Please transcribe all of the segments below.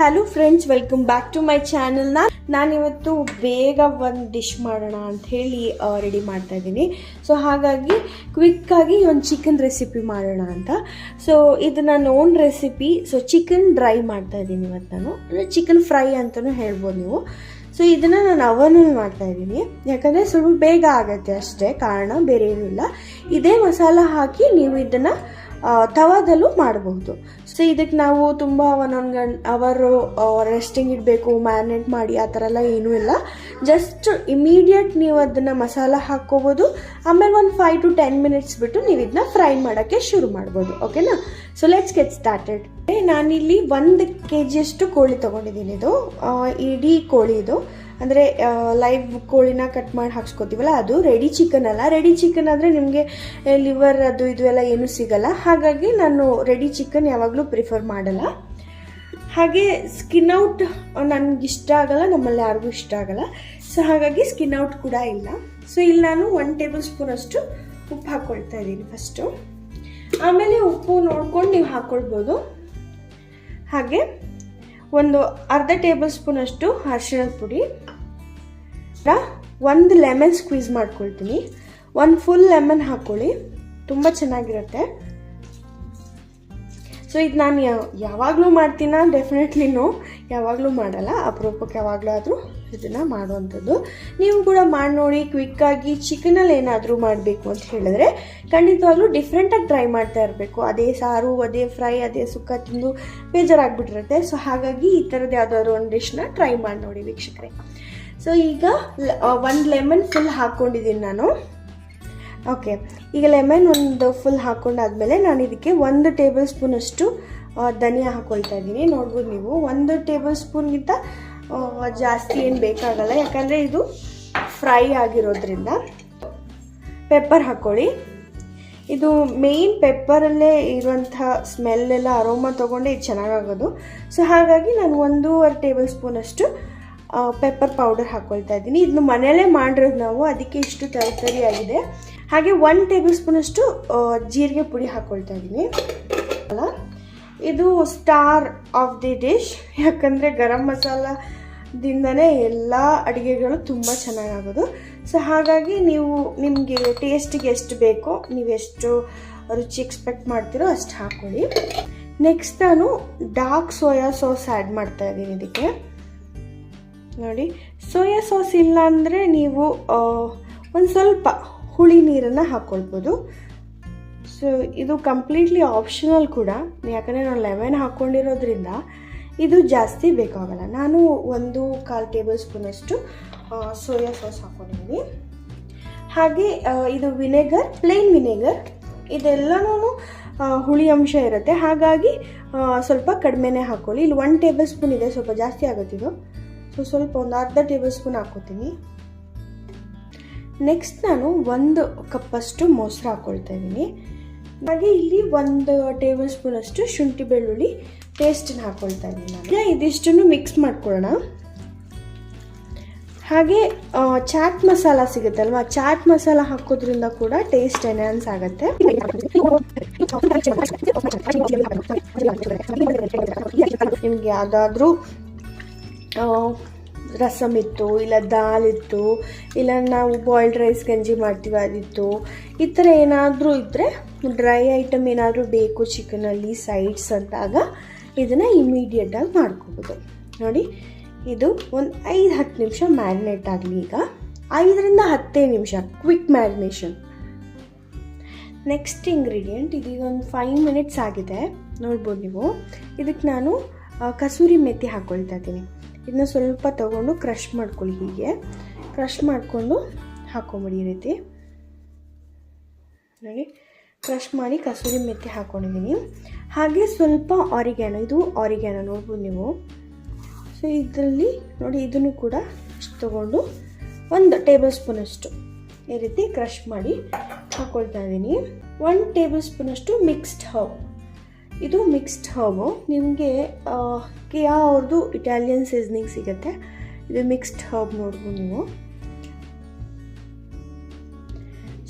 Hello friends welcome back to my ಚಾನಲ್ನ ನಾನಿವತ್ತು ಬೇಗ ಒಂದು ಡಿಶ್ ಮಾಡೋಣ ಅಂತ ಹೇಳಿ ರೆಡಿ ಮಾಡ್ತಾ ಇದ್ದೀನಿ. ಸೊ ಹಾಗಾಗಿ ಕ್ವಿಕ್ಕಾಗಿ ಒಂದು ಚಿಕನ್ ರೆಸಿಪಿ ಮಾಡೋಣ ಅಂತ. ಸೊ ಇದು ನನ್ನ own recipe so chicken dry ಮಾಡ್ತಾ ಇದ್ದೀನಿ ಇವತ್ತು ನಾನು. ಅಂದರೆ ಚಿಕನ್ ಫ್ರೈ ಅಂತಲೂ ಹೇಳ್ಬೋದು ನೀವು. ಸೊ ಇದನ್ನು ನಾನು ಅವನು ಮಾಡ್ತಾ ಇದ್ದೀನಿ. ಯಾಕಂದರೆ ಸ್ವಲ್ಪ ಬೇಗ ಆಗುತ್ತೆ ಅಷ್ಟೇ, ಕಾರಣ ಬೇರೆ ಏನೂ ಇಲ್ಲ. ಇದೇ ಮಸಾಲ ಹಾಕಿ ನೀವು ಇದನ್ನು ತವಾದಲ್ಲೂ ಮಾಡಬಹುದು. ಸೊ ಇದಕ್ಕೆ ನಾವು ತುಂಬ ಒಂದೊಂದು ಗಂಟೆ ಅವರು ರೆಸ್ಟಿಂಗ್ ಇಡಬೇಕು ಮ್ಯಾರಿನೇಟ್ ಮಾಡಿ, ಆ ಥರ ಎಲ್ಲ ಏನೂ ಇಲ್ಲ. ಜಸ್ಟ್ ಇಮಿಡಿಯೇಟ್ ನೀವು ಅದನ್ನು ಮಸಾಲ ಹಾಕ್ಕೋಬೋದು. ಆಮೇಲೆ ಒಂದು ಫೈವ್ ಟು ಟೆನ್ ಮಿನಿಟ್ಸ್ ಬಿಟ್ಟು ನೀವು ಇದನ್ನ ಫ್ರೈ ಮಾಡೋಕ್ಕೆ ಶುರು ಮಾಡ್ಬೋದು. ಓಕೆನಾ ಸೊ ಲೆಟ್ಸ್ ಗೆಟ್ ಸ್ಟಾರ್ಟೆಡ್ ನಾನಿಲ್ಲಿ ಒಂದು ಕೆ ಜಿಯಷ್ಟು ಕೋಳಿ ತೊಗೊಂಡಿದ್ದೀನಿ ಇದು. ಇಡೀ ಕೋಳಿ ಇದು. ಅಂದರೆ ಲೈವ್ ಕೋಳಿನ ಕಟ್ ಮಾಡಿ ಹಾಕ್ಸ್ಕೊತೀವಲ್ಲ, ಅದು ರೆಡಿ ಚಿಕನ್ ಅಲ್ಲ. ರೆಡಿ ಚಿಕನ್ ಆದರೆ ನಿಮಗೆ ಲಿವರ್ ಅದು ಇದು ಎಲ್ಲ ಏನೂ ಸಿಗಲ್ಲ. ಹಾಗಾಗಿ ನಾನು ರೆಡಿ ಚಿಕನ್ ಯಾವಾಗಲೂ ಪ್ರಿಫರ್ ಮಾಡಲ್ಲ. ಹಾಗೆ ಸ್ಕಿನ್ ಔಟ್ ನನಗೆ ಇಷ್ಟ ಆಗಲ್ಲ, ನಮ್ಮಲ್ಲಿ ಯಾರಿಗೂ ಇಷ್ಟ ಆಗಲ್ಲ. ಸೊ ಹಾಗಾಗಿ ಸ್ಕಿನ್ ಔಟ್ ಕೂಡ ಇಲ್ಲ. ಸೊ ಇಲ್ಲಿ ನಾನು ಒನ್ ಟೇಬಲ್ ಸ್ಪೂನ್ ಅಷ್ಟು ಉಪ್ಪು ಹಾಕ್ಕೊಳ್ತಾ ಇದ್ದೀನಿ ಫಸ್ಟು ಆಮೇಲೆ ಉಪ್ಪು ನೋಡ್ಕೊಂಡು ನೀವು ಹಾಕ್ಕೊಳ್ಬೋದು ಹಾಗೆ ಒಂದು ಅರ್ಧ ಟೇಬಲ್ ಸ್ಪೂನ್ ಅಷ್ಟು ಪುಡಿ ಒಂದು ಲೆಮನ್ ಸ್ಕ್ವೀಸ್ ಮಾಡ್ಕೊಳ್ತೀನಿ. ಒಂದು ಫುಲ್ ಲೆಮನ್ ಹಾಕ್ಕೊಳ್ಳಿ ತುಂಬ ಚೆನ್ನಾಗಿರುತ್ತೆ. ಸೊ ಇದು ನಾನು ಯಾವಾಗಲೂ ಮಾಡ್ತೀನ? ಡೆಫಿನೆಟ್ಲಿನೂ ಯಾವಾಗಲೂ ಮಾಡಲ್ಲ. ಅಪರೂಪಕ್ಕೆ ಯಾವಾಗಲೂ ಆದರೂ ಇದನ್ನು ಮಾಡುವಂಥದ್ದು. ನೀವು ಕೂಡ ಮಾಡಿ ನೋಡಿ ಕ್ವಿಕ್ಕಾಗಿ ಚಿಕನಲ್ಲಿ ಏನಾದರೂ ಮಾಡಬೇಕು ಅಂತ ಹೇಳಿದ್ರೆ ಖಂಡಿತವಾಗ್ಲೂ ಡಿಫ್ರೆಂಟಾಗಿ ಟ್ರೈ ಮಾಡ್ತಾ ಇರಬೇಕು. ಅದೇ ಸಾರು, ಅದೇ ಫ್ರೈ ಅದೇ ಸುಕ್ಕ ತಿಂದು ಬೇಜಾರಾಗ್ಬಿಟ್ಟಿರುತ್ತೆ. ಸೊ ಹಾಗಾಗಿ ಈ ಥರದ್ದು ಯಾವುದಾದ್ರು ಒಂದು ಡಿಶ್ನ ಟ್ರೈ ಮಾಡಿ ನೋಡಿ ವೀಕ್ಷಕರೇ. ಸೊ ಈಗ ಒಂದು ಲೆಮನ್ ಫುಲ್ ಹಾಕ್ಕೊಂಡಿದ್ದೀನಿ ನಾನು. ಓಕೆ ಈಗ ಲೆಮನ್ ಒಂದು ಫುಲ್ ಹಾಕ್ಕೊಂಡಾದ್ಮೇಲೆ ನಾನು ಇದಕ್ಕೆ ಒಂದು ಟೇಬಲ್ ಸ್ಪೂನಷ್ಟು ಧನಿಯಾ ಹಾಕ್ಕೊಳ್ತಾ ಇದ್ದೀನಿ. ನೋಡ್ಬೋದು ನೀವು. ಒಂದು ಟೇಬಲ್ ಸ್ಪೂನ್ಗಿಂತ ಆ, ಜಾಸ್ತಿ ಏನು ಬೇಕಾಗಲ್ಲ. ಯಾಕಂದರೆ ಇದು ಫ್ರೈ ಆಗಿರೋದ್ರಿಂದ. ಪೆಪ್ಪರ್ ಹಾಕ್ಕೊಳ್ಳಿ ಇದು ಮೇಯ್ನ್ ಪೆಪ್ಪರಲ್ಲೇ ಇರುವಂಥ ಸ್ಮೆಲ್ಲೆಲ್ಲ ಅರೋಮಾ ತೊಗೊಂಡೆ ಇದು ಚೆನ್ನಾಗಾಗೋದು. ಸೊ ಹಾಗಾಗಿ ನಾನು ಒಂದೂವರೆ ಟೇಬಲ್ ಸ್ಪೂನಷ್ಟು ಪೆಪ್ಪರ್ ಪೌಡರ್ ಹಾಕ್ಕೊಳ್ತಾ ಇದ್ದೀನಿ. ಇದನ್ನು ಮನೆಯಲ್ಲೇ ಮಾಡಿರೋದು ನಾವು. ಅದಕ್ಕೆ ಇಷ್ಟು ತರಕಾರಿ ಆಗಿದೆ. ಹಾಗೆ ಒನ್ ಟೇಬಲ್ ಸ್ಪೂನಷ್ಟು ಜೀರಿಗೆ ಪುಡಿ ಹಾಕ್ಕೊಳ್ತಾ ಇದ್ದೀನಿ. ಅಲ್ಲ? ಇದು ಸ್ಟಾರ್ ಆಫ್ ದಿ ಡಿಶ್ ಯಾಕಂದರೆ ಗರಂ ಮಸಾಲದಿಂದನೇ ಎಲ್ಲ ಅಡುಗೆಗಳು ತುಂಬ ಚೆನ್ನಾಗಾಗೋದು. ಸೊ ಹಾಗಾಗಿ ನೀವು ನಿಮಗೆ ಟೇಸ್ಟಿಗೆ ಎಷ್ಟು ಬೇಕೋ, ನೀವು ಎಷ್ಟು ರುಚಿ ಎಕ್ಸ್ಪೆಕ್ಟ್ ಮಾಡ್ತೀರೋ ಅಷ್ಟು ಹಾಕ್ಕೊಳ್ಳಿ ನೆಕ್ಸ್ಟ್ ನಾನು ಡಾರ್ಕ್ ಸೋಯಾ ಸಾಸ್ ಆ್ಯಡ್ ಮಾಡ್ತಾ ಇದ್ದೀನಿ ಇದಕ್ಕೆ. ನೋಡಿ, ಸೋಯಾ ಸಾಸ್ ಇಲ್ಲ ಅಂದರೆ ನೀವು ಒಂದು ಸ್ವಲ್ಪ ಹುಳಿ ನೀರನ್ನು ಹಾಕ್ಕೊಳ್ಬೋದು ಸೊ ಇದು ಕಂಪ್ಲೀಟ್ಲಿ ಆಪ್ಷನಲ್ ಕೂಡ. ಯಾಕಂದರೆ ನಾನು ಲೆಮನ್ ಹಾಕ್ಕೊಂಡಿರೋದ್ರಿಂದ ಇದು ಜಾಸ್ತಿ ಬೇಕಾಗಲ್ಲ. ನಾನು ಒಂದು ಕಾಲು ಟೇಬಲ್ ಸ್ಪೂನಷ್ಟು ಸೋಯಾ ಸಾಸ್ ಹಾಕ್ಕೊಂಡಿದ್ದೀನಿ ಹಾಗೆ ಇದು ವಿನೆಗರ್ ಪ್ಲೇನ್ ವಿನೆಗರ್ ಇದೆಲ್ಲನೂ ಹುಳಿ ಅಂಶ ಇರುತ್ತೆ. ಹಾಗಾಗಿ ಸ್ವಲ್ಪ ಕಡಿಮೆನೇ ಹಾಕ್ಕೊಳ್ಳಿ ಇಲ್ಲಿ ಒನ್ ಟೇಬಲ್ ಸ್ಪೂನ್ ಇದೆ, ಸ್ವಲ್ಪ ಜಾಸ್ತಿ ಆಗುತ್ತೆ ಇದು ಸೊ ಸ್ವಲ್ಪ ಒಂದು ಅರ್ಧ ಟೇಬಲ್ ಸ್ಪೂನ್ ಹಾಕ್ಕೋತೀನಿ. ನೆಕ್ಸ್ಟ್ ನಾನು ಒಂದು ಕಪ್ಪಷ್ಟು ಮೊಸರು ಹಾಕ್ಕೊಳ್ತಾ ಇದ್ದೀನಿ. ಹಾಗೆ ಇಲ್ಲಿ ಒಂದು ಟೇಬಲ್ ಸ್ಪೂನಷ್ಟು ಶುಂಠಿ ಬೆಳ್ಳುಳ್ಳಿ ಪೇಸ್ಟನ್ನು ಹಾಕ್ಕೊಳ್ತಾ ಇದ್ದೀನಿ ನಾನು. ಇದಿಷ್ಟನ್ನು ಮಿಕ್ಸ್ ಮಾಡ್ಕೊಳ್ಳೋಣ. ಹಾಗೆ ಚಾಟ್ ಮಸಾಲ ಸಿಗುತ್ತಲ್ವಾ ಚಾಟ್ ಮಸಾಲ ಹಾಕೋದ್ರಿಂದ ಕೂಡ ಟೇಸ್ಟ್ ಎನ್ಹಾನ್ಸ್ ಆಗುತ್ತೆ. ನಿಮ್ಗೆ ಯಾವುದಾದ್ರೂ ರಸಮ್ ಇತ್ತು, ಇಲ್ಲ ದಾಲ್ ಇತ್ತು, ಇಲ್ಲ ನಾವು ಬಾಯ್ಲ್ಡ್ ರೈಸ್ ಗಂಜಿ ಮಾಡ್ತೀವಿ ಅದಿತ್ತು ಈ ಥರ ಏನಾದರೂ ಇದ್ದರೆ ಡ್ರೈ ಐಟಮ್ ಏನಾದರೂ ಬೇಕು ಚಿಕನಲ್ಲಿ ಸೈಡ್ಸ್ ಅಂತಾಗ ಇದನ್ನು ಇಮಿಡಿಯೇಟಾಗಿ ಮಾಡ್ಕೋಬೋದು. ನೋಡಿ, ಇದು ಒಂದು ಐದು, ಹತ್ತು ನಿಮಿಷ ಮ್ಯಾರಿನೇಟ್ ಆಗಲಿ ಈಗ. ಐದರಿಂದ ಹತ್ತೇ ನಿಮಿಷ ಕ್ವಿಕ್ ಮ್ಯಾರಿನೇಷನ್ ನೆಕ್ಸ್ಟ್ ಇಂಗ್ರೀಡಿಯೆಂಟ್ ಇದೀಗ ಒಂದು ಫೈವ್ ಮಿನಿಟ್ಸ್ ಆಗಿದೆ. ನೋಡ್ಬೋದು ನೀವು. ಇದಕ್ಕೆ ನಾನು ಕಸೂರಿ ಮೆಥಿ ಹಾಕ್ಕೊಳ್ತಾ ಇದ್ದೀನಿ. ಇದನ್ನ ಸ್ವಲ್ಪ ತಗೊಂಡು ಕ್ರಷ್ ಮಾಡ್ಕೊಳ್ಳಿ ಹೀಗೆ. ಕ್ರಷ್ ಮಾಡಿಕೊಂಡು ಹಾಕೊಂಬಿಡಿ ಈ ರೀತಿ. ನೋಡಿ ಕ್ರಷ್ ಮಾಡಿ ಕಸೂರಿ ಮೆತ್ತಿ ಹಾಕ್ಕೊಂಡಿದ್ದೀನಿ ಹಾಗೆ ಸ್ವಲ್ಪ ಆರಿಗ್ಯಾನೋ ಇದು ಆರಿಗ್ಯಾನೋ ನೋಡ್ಬೋದು ನೀವು. ಸೊ ಇದರಲ್ಲಿ ನೋಡಿ ಇದನ್ನು ಕೂಡ ತಗೊಂಡು ಒಂದು ಟೇಬಲ್ ಸ್ಪೂನಷ್ಟು ಈ ರೀತಿ ಕ್ರಷ್ ಮಾಡಿ ಹಾಕ್ಕೊಳ್ತಾ ಇದ್ದೀನಿ. ಒನ್ ಟೇಬಲ್ ಸ್ಪೂನಷ್ಟು ಮಿಕ್ಸ್ಡ್ ಹರ್ಬ್ ಇದು ಮಿಕ್ಸ್ಡ್ ಹರ್ಬು ನಿಮಗೆ ಕಿಯಾ ಅವ್ರದ್ದು ಇಟಾಲಿಯನ್ ಸೀಸನಿಂಗ್ ಸಿಗುತ್ತೆ. ಇದು ಮಿಕ್ಸ್ಡ್ ಹರ್ಬ್ ನೋಡ್ಬೋದು ನೀವು.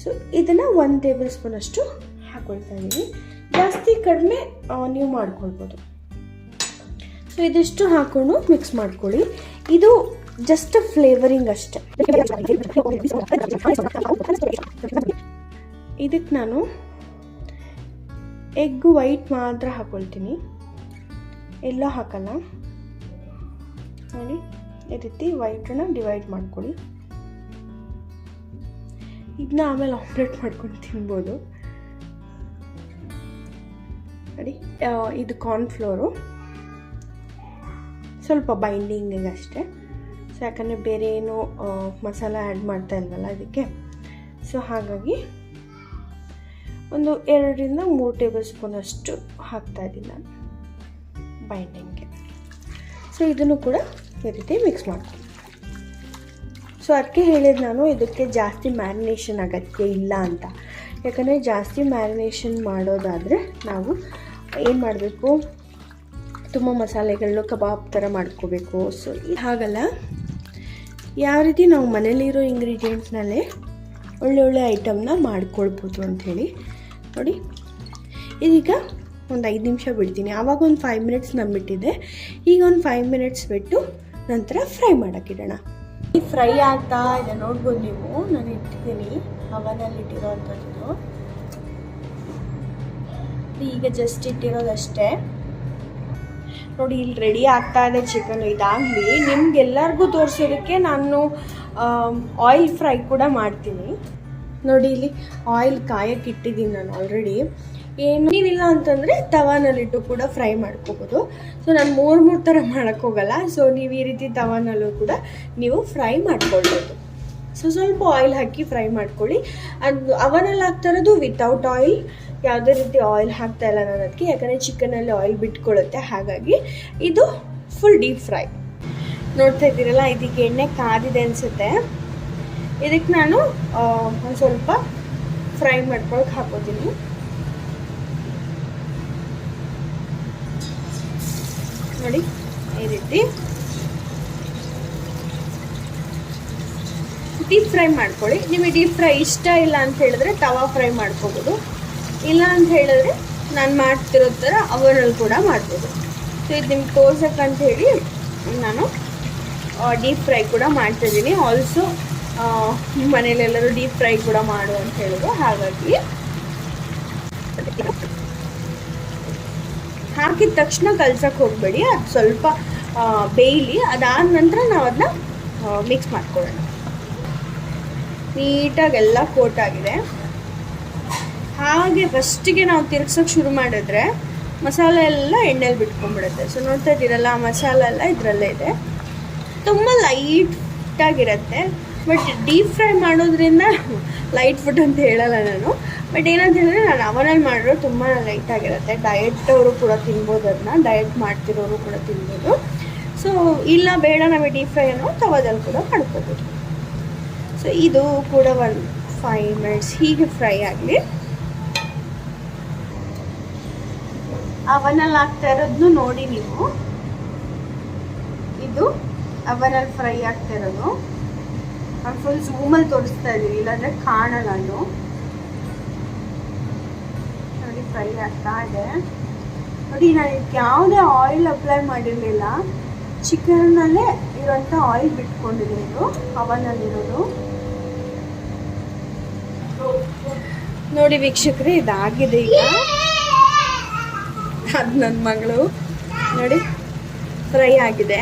ಸೊ ಇದನ್ನು ಒನ್ ಟೇಬಲ್ ಸ್ಪೂನ್ ಅಷ್ಟು ಹಾಕ್ಕೊಳ್ತಾ ಇದ್ದೀವಿ ಜಾಸ್ತಿ ಕಡಿಮೆ ನೀವು ಮಾಡ್ಕೊಳ್ಬೋದು. ಸೊ ಸೊ ಇದಿಷ್ಟು ಹಾಕೊಂಡು ಮಿಕ್ಸ್ ಮಾಡ್ಕೊಳ್ಳಿ. ಇದು ಜಸ್ಟ್ ಫ್ಲೇವರಿಂಗ್ ಅಷ್ಟೇ. ಇದಕ್ಕೆ ನಾನು ಎಗ್ ವೈಟ್ ಮಾತ್ರ ಹಾಕೊಳ್ತೀನಿ. ಎಲ್ಲ ಹಾಕಲ್ಲ. ನೋಡಿ, ಈ ರೀತಿ ವೈಟನ್ನು ಡಿವೈಡ್ ಮಾಡ್ಕೊಳ್ಳಿ. ಇದನ್ನ ಆಮೇಲೆ ಆಮ್ಲೆಟ್ ಮಾಡ್ಕೊಂಡು ತಿನ್ಬೋದು. ನೋಡಿ ಇದು ಕಾರ್ನ್ಫ್ಲೋರು ಸ್ವಲ್ಪ ಬೈಂಡಿಂಗಿಗೆ ಅಷ್ಟೇ. ಸೊ ಯಾಕಂದರೆ ಬೇರೆ ಏನು ಮಸಾಲ ಆ್ಯಡ್ ಮಾಡ್ತಾ ಇಲ್ವಲ್ಲ ಅದಕ್ಕೆ. ಸೊ ಹಾಗಾಗಿ ಒಂದು ಎರಡರಿಂದ ಮೂರು ಟೇಬಲ್ ಸ್ಪೂನ್ ಅಷ್ಟು ಹಾಕ್ತಾ ಇದ್ದೀನಿ ನಾನು. ಬೈಂಡಿಂಗ್ಗೆ ಸೊ ಇದನ್ನು ಕೂಡ ಈ ರೀತಿ ಮಿಕ್ಸ್ ಮಾಡ್ತೀನಿ ಸೊ ಅದಕ್ಕೆ ಹೇಳಿದ್ದು ನಾನು ಇದಕ್ಕೆ ಜಾಸ್ತಿ ಮ್ಯಾರಿನೇಷನ್ ಅಗತ್ಯ ಇಲ್ಲ ಅಂತ. ಯಾಕಂದರೆ ಜಾಸ್ತಿ ಮ್ಯಾರಿನೇಷನ್ ಮಾಡೋದಾದರೆ ನಾವು ಏನು ಮಾಡಬೇಕು? ತುಂಬ ಮಸಾಲೆಗಳನ್ನ ಕಬಾಬ್ ಥರ ಮಾಡ್ಕೋಬೇಕು. ಸೊ ಹಾಗಲ್ಲ. ಯಾವ ರೀತಿ ನಾವು ಮನೇಲಿರೋ ಇಂಗ್ರೀಡಿಯೆಂಟ್ಸ್ನಲ್ಲೇ ಒಳ್ಳೆ ಒಳ್ಳೆ ಐಟಮ್ನ ಮಾಡ್ಕೊಳ್ಬೋದು ಅಂಥೇಳಿ. ನೋಡಿ. ಇದೀಗ ಒಂದು ಐದು ನಿಮಿಷ ಬಿಡ್ತೀನಿ. ಆವಾಗ ಒಂದು ಫೈವ್ ಮಿನಿಟ್ಸ್ ನಂಬಿಟ್ಟಿದ್ದೆ ಈಗ ಒಂದು ಫೈವ್ ಮಿನಿಟ್ಸ್ ಬಿಟ್ಟು ನಂತರ ಫ್ರೈ ಮಾಡೋಕ್ಕಿಡೋಣ. ಈ ಫ್ರೈ ಆಗ್ತಾ ಇದೆ. ನೋಡ್ಬೋದು ನೀವು. ನಾನು ಇಟ್ಟಿದ್ದೀನಿ. ಅವನಲ್ಲಿ ಇಟ್ಟಿರೋವಂಥದ್ದು ಈಗ ಜಸ್ಟ್ ಇಟ್ಟಿರೋದಷ್ಟೇ. ನೋಡಿ, ಇಲ್ಲಿ ರೆಡಿ ಆಗ್ತಾ ಇದೆ ಚಿಕನ್ ಇದಾಗಲಿ ನಿಮ್ಗೆಲ್ಲರಿಗೂ ತೋರಿಸೋದಕ್ಕೆ ನಾನು ಆಯಿಲ್ ಫ್ರೈ ಕೂಡ ಮಾಡ್ತೀನಿ. ನೋಡಿ ಇಲ್ಲಿ ಆಯಿಲ್ ಕಾಯಕ್ಕೆ ಇಟ್ಟಿದ್ದೀನಿ ನಾನು ಆಲ್ರೆಡಿ ಏನು ನೀವಿಲ್ಲ ಅಂತಂದರೆ ತವಾನಲ್ಲಿಟ್ಟು ಕೂಡ ಫ್ರೈ ಮಾಡ್ಕೋಬೋದು. ಸೊ ನಾನು ಮೂರು ಮೂರು ಥರ ಮಾಡೋಕ್ಕೋಗಲ್ಲ ಸೊ ನೀವು ಈ ರೀತಿ ತವಾನಲ್ಲೂ ಕೂಡ ನೀವು ಫ್ರೈ ಮಾಡ್ಕೊಳ್ಬೋದು. ಸೊ ಸ್ವಲ್ಪ ಆಯಿಲ್ ಹಾಕಿ ಫ್ರೈ ಮಾಡ್ಕೊಳ್ಳಿ. ಅದು ಅವನಲ್ಲಿ ಹಾಕ್ತಾ ಇರೋದು ವಿತೌಟ್ ಆಯಿಲ್ ಯಾವುದೇ ರೀತಿ ಆಯಿಲ್ ಹಾಕ್ತಾ ಇಲ್ಲ ನಾನು ಅದಕ್ಕೆ ಯಾಕಂದರೆ ಚಿಕನಲ್ಲಿ ಆಯಿಲ್ ಬಿಟ್ಕೊಳ್ಳುತ್ತೆ ಹಾಗಾಗಿ ಇದು ಫುಲ್ ಡೀಪ್ ಫ್ರೈ ನೋಡ್ತಾ ಇದ್ದೀರಲ್ಲ ಇದಕ್ಕೆ ಎಣ್ಣೆ ಕಾದಿದೆ ಅನಿಸುತ್ತೆ. ಇದಕ್ಕೆ ನಾನು ಒಂದು ಸ್ವಲ್ಪ ಫ್ರೈ ಮಾಡ್ಕೊಳಕ್ಕೆ ಹಾಕೋತೀನಿ. ನೋಡಿ, ಈ ರೀತಿ. ಡೀಪ್ ಫ್ರೈ ಮಾಡ್ಕೊಳ್ಳಿ. ನಿಮಗೆ ಡೀಪ್ ಫ್ರೈ ಇಷ್ಟ ಇಲ್ಲ ಅಂತ ಹೇಳಿದ್ರೆ ತವಾ ಫ್ರೈ ಮಾಡ್ಕೋಬೋದು. ಇಲ್ಲ ಅಂತ ಹೇಳಿದ್ರೆ ನಾನು ಮಾಡ್ತಿರೋ ಥರ ಅವರಲ್ಲಿ ಕೂಡ ಮಾಡ್ಬೋದು. ಸೊ ಇದು ನಿಮ್ಗೆ ತೋರ್ಸಕ್ಕಂತ ಹೇಳಿ ನಾನು ಡೀಪ್ ಫ್ರೈ ಕೂಡ ಮಾಡ್ತಾಯಿದ್ದೀನಿ ಆಲ್ಸೋ ಮನೇಲೆಲ್ಲರೂ ಡೀಪ್ ಫ್ರೈ ಕೂಡ ಮಾಡು ಅಂತ ಹೇಳಿದ್ರು. ಹಾಗಾಗಿ ಹಾಕಿದ ತಕ್ಷಣ ಕಲ್ಸಕ್ಕೆ ಹೋಗಬೇಡಿ. ಅದು ಸ್ವಲ್ಪ ಬೇಯಲಿ. ಅದಾದ ನಂತರ ನಾವು ಅದನ್ನ ಮಿಕ್ಸ್ ಮಾಡ್ಕೊಳ್ಳೋಣ. ನೀಟಾಗಿ ಎಲ್ಲ ಕೋಟ್ ಆಗಿದೆ. ಹಾಗೆ ಫಸ್ಟಿಗೆ ನಾವು ತಿರ್ಗ್ಸೋಕೆ ಶುರು ಮಾಡಿದ್ರೆ ಮಸಾಲೆ ಎಲ್ಲ ಎಣ್ಣೆಲಿ ಬಿಟ್ಕೊಂಡ್ಬಿಡುತ್ತೆ. ಸೊ ನೋಡ್ತಾ ಇದ್ದೀರಲ್ಲ ಮಸಾಲೆ ಎಲ್ಲ ಇದರಲ್ಲೇ ಇದೆ. ತುಂಬ ಲೈಟಾಗಿರುತ್ತೆ ಬಟ್ ಡೀಪ್ ಫ್ರೈ ಮಾಡೋದ್ರಿಂದ ಲೈಟ್ ಫುಡ್ ಅಂತ ಹೇಳಲ್ಲ ನಾನು. ಬಟ್ ಏನಂತ ಹೇಳಿದ್ರೆ ನಾನು ಅವನಲ್ಲಿ ಮಾಡಿರೋ ತುಂಬ ಲೈಟಾಗಿರುತ್ತೆ ಡಯಟ್ ಅವರು ಕೂಡ ತಿನ್ಬೋದು ಅದನ್ನ ಡಯಟ್ ಮಾಡ್ತಿರೋರು ಕೂಡ ತಿನ್ಬೋದು. ಸೊ ಇಲ್ಲ, ಬೇಡ ನಮಗೆ ಡೀಪ್ ಫ್ರೈ ಅನ್ನೋ ತವದಲ್ಲಿ ಕೂಡ ಮಾಡ್ಕೋಬೋದು ಸೊ ಇದು ಕೂಡ ಒಂದು ಫೈವ್ ಮಿನಿಟ್ಸ್ ಹೀಗೆ ಫ್ರೈ ಆಗಲಿ. ಅವನಲ್ಲಿ ಹಾಕ್ತಾ ಇರೋದನ್ನು ನೋಡಿ ನೀವು. ಇದು ಅವನಲ್ಲಿ ಫ್ರೈ ಆಗ್ತಾ ಇರೋದು. ನಾನು ಫುಲ್ ಝೂಮಲ್ಲಿ ತೋರಿಸ್ತಾ ಇದ್ದೀನಿ, ಇಲ್ಲಾಂದರೆ ಕಾಣಲ್ಲ ಅದು. ನೋಡಿ ಫ್ರೈ ಆಗ್ತಾ ಇದೆ. ನೋಡಿ, ನಾನು ಇದಕ್ಕೆ ಯಾವುದೇ ಆಯಿಲ್ ಅಪ್ಲೈ ಮಾಡಿರಲಿಲ್ಲ. ಚಿಕನ್ನಲ್ಲೇ ಇರೋಂಥ ಆಯಿಲ್ ಬಿಟ್ಕೊಂಡಿದ್ದೀನಿ ಇದು ಅವನಲ್ಲಿರೋದು. ನೋಡಿ, ವೀಕ್ಷಕರೇ, ಇದಾಗಿದೆ ಈಗ. ಅದು ನನ್ನ ಮಗಳು. ನೋಡಿ ಫ್ರೈ ಆಗಿದೆ.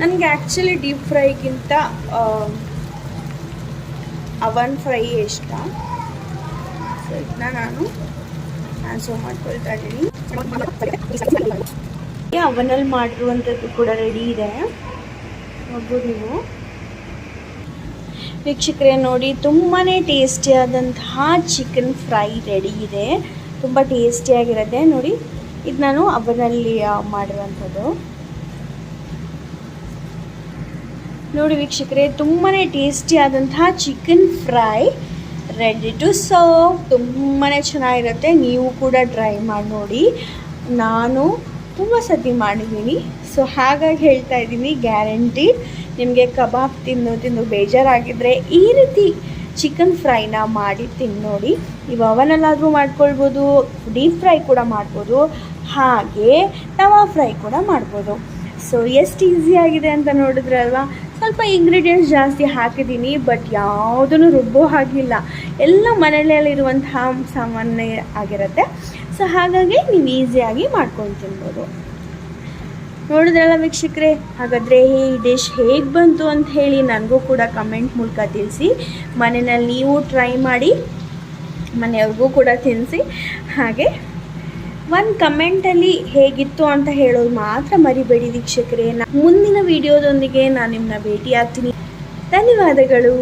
ನನಗೆ ಆ್ಯಕ್ಚುಲಿ ಡೀಪ್ ಫ್ರೈಗಿಂತ ಅವನ್ ಫ್ರೈ ಇಷ್ಟ. ಸೊ ಇದನ್ನ ನಾನು ಟ್ರಾನ್ಸ್ಫರ್ ಮಾಡ್ಕೊಳ್ತಾ ಇದ್ದೀನಿ ಅವನಲ್ಲಿ ಮಾಡಿರುವಂಥದ್ದು ಕೂಡ ರೆಡಿ ಇದೆ. ನೋಡ್ಬೋದು ನೀವು. ವೀಕ್ಷಕರೇ, ನೋಡಿ ತುಂಬಾ ಟೇಸ್ಟಿಯಾದಂತಹ ಚಿಕನ್ ಫ್ರೈ ರೆಡಿ ಇದೆ. ತುಂಬ ಟೇಸ್ಟಿಯಾಗಿರುತ್ತೆ ನೋಡಿ ಇದು ನಾನು ಅವನಲ್ಲಿ ಮಾಡಿರುವಂಥದ್ದು. ನೋಡಿ ವೀಕ್ಷಕರೇ ತುಂಬಾ ಟೇಸ್ಟಿಯಾದಂತಹ chicken fry ready to serve ತುಂಬಾ ಚೆನ್ನಾಗಿರುತ್ತೆ. ನೀವು ಕೂಡ ಟ್ರೈ ಮಾಡಿ ನೋಡಿ. ನಾನು ತುಂಬ ಸತಿ ಮಾಡಿದ್ದೀನಿ. ಸೊ ಹಾಗಾಗಿ ಹೇಳ್ತಾ ಇದ್ದೀನಿ ಗ್ಯಾರಂಟಿ ನಿಮಗೆ ಕಬಾಬ್ ತಿನ್ನು ತಿಂದು ಬೇಜಾರಾಗಿದ್ದರೆ ಈ ರೀತಿ ಚಿಕನ್ ಫ್ರೈನ ಮಾಡಿ ತಿನ್ನೋಡಿ ನೀವು ಅವನಲ್ಲಾದರೂ ಮಾಡ್ಕೊಳ್ಬೋದು ಡೀಪ್ ಫ್ರೈ ಕೂಡ ಮಾಡ್ಬೋದು. ಹಾಗೆ, ತವಾ ಫ್ರೈ ಕೂಡ ಮಾಡ್ಬೋದು. ಸೊ ಎಷ್ಟು ಆಗಿದೆ ಅಂತ ನೋಡಿದ್ರಲ್ವಾ? ಸ್ವಲ್ಪ ಇಂಗ್ರೀಡಿಯೆಂಟ್ಸ್ ಜಾಸ್ತಿ ಹಾಕಿದ್ದೀನಿ ಬಟ್ ಯಾವುದೂ ರುಬ್ಬೋ ಹಾಗಿಲ್ಲ. ಎಲ್ಲ ಮನೆಯಲ್ಲಿರುವಂತಹ ಸಾಮಾನ್ಯ ಆಗಿರುತ್ತೆ. ಸೊ ಹಾಗಾಗಿ ನೀವು ಈಸಿಯಾಗಿ ಮಾಡ್ಕೊಂಡು ತಿನ್ಬೋದು. ನೋಡಿದ್ರಲ್ಲ ವೀಕ್ಷಕರೇ, ಹಾಗಾದರೆ ಈ ಡಿಶ್ ಹೇಗೆ ಬಂತು ಅಂತ ಹೇಳಿ ನನಗೂ ಕೂಡ ಕಮೆಂಟ್ ಮೂಲಕ ತಿಳಿಸಿ. ಮನೆಯಲ್ಲಿ ನೀವು ಟ್ರೈ ಮಾಡಿ, ಮನೆಯವ್ರಿಗೂ ಕೂಡ ತಿನ್ನಿಸಿ ಹಾಗೆ ಒಂದು ಕಮೆಂಟಲ್ಲಿ ಹೇಗಿತ್ತು ಅಂತ ಹೇಳೋದು ಮಾತ್ರ ಮರಿಬೇಡಿ ವೀಕ್ಷಕರೇ. ಮುಂದಿನ ವಿಡಿಯೋದೊಂದಿಗೆ ನಾನು ನಿಮ್ನ ಭೇಟಿ ಆಗ್ತೀನಿ ಧನ್ಯವಾದಗಳು.